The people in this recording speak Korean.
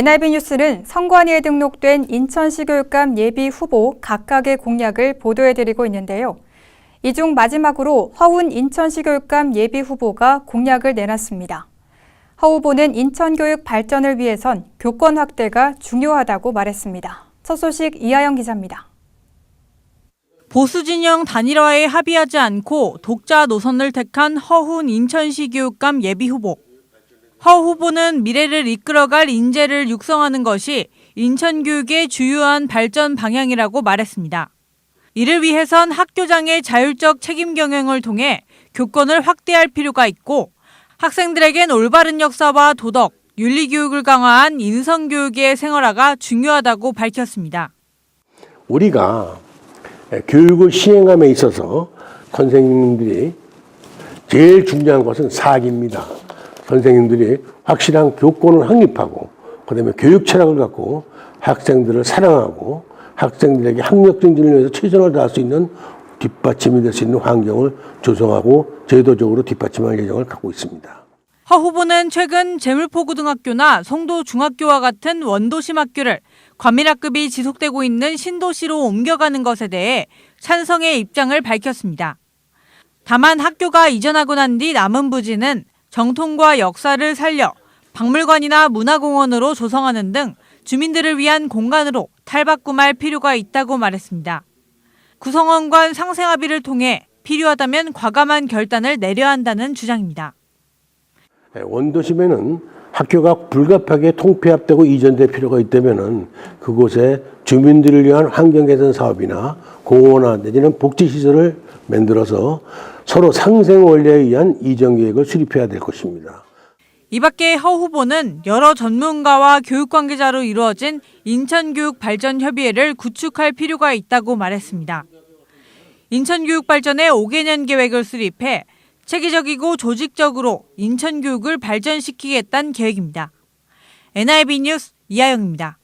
NIB 뉴스는 선관위에 등록된 인천시 교육감 예비 후보 각각의 공약을 보도해드리고 있는데요. 이 중 마지막으로 허훈 인천시 교육감 예비 후보가 공약을 내놨습니다. 허 후보는 인천교육 발전을 위해선 교권 확대가 중요하다고 말했습니다. 첫 소식 이하영 기자입니다. 보수 진영 단일화에 합의하지 않고 독자 노선을 택한 허훈 인천시 교육감 예비 후보. 허 후보는 미래를 이끌어갈 인재를 육성하는 것이 인천 교육의 주요한 발전 방향이라고 말했습니다. 이를 위해선 학교장의 자율적 책임 경영을 통해 교권을 확대할 필요가 있고 학생들에겐 올바른 역사와 도덕, 윤리 교육을 강화한 인성 교육의 생활화가 중요하다고 밝혔습니다. 우리가 교육을 시행함에 있어서 선생님들이 제일 중요한 것은 사기입니다. 선생님들이 확실한 교권을 확립하고 그다음에 교육 철학을 갖고 학생들을 사랑하고 학생들에게 학력 증진을 위해서 최선을 다할 수 있는 뒷받침이 될 수 있는 환경을 조성하고 제도적으로 뒷받침할 예정을 갖고 있습니다. 허 후보는 최근 재물포고등학교나 송도중학교와 같은 원도심 학교를 과밀학급이 지속되고 있는 신도시로 옮겨가는 것에 대해 찬성의 입장을 밝혔습니다. 다만 학교가 이전하고 난 뒤 남은 부지는 정통과 역사를 살려 박물관이나 문화공원으로 조성하는 등 주민들을 위한 공간으로 탈바꿈할 필요가 있다고 말했습니다. 구성원 간 상생 합의를 통해 필요하다면 과감한 결단을 내려야 한다는 주장입니다. 예, 원도심에는 학교가 불가피하게 통폐합되고 이전될 필요가 있다면은 그곳에 주민들을 위한 환경 개선 사업이나 공원화 내지는 복지 시설을 만들어서 서로 상생 원리에 의한 이전 계획을 수립해야 될 것입니다. 이 밖에 허 후보는 여러 전문가와 교육 관계자로 이루어진 인천교육발전협의회를 구축할 필요가 있다고 말했습니다. 인천교육발전의 5개년 계획을 수립해 체계적이고 조직적으로 인천교육을 발전시키겠다는 계획입니다. NIB 뉴스 이하영입니다.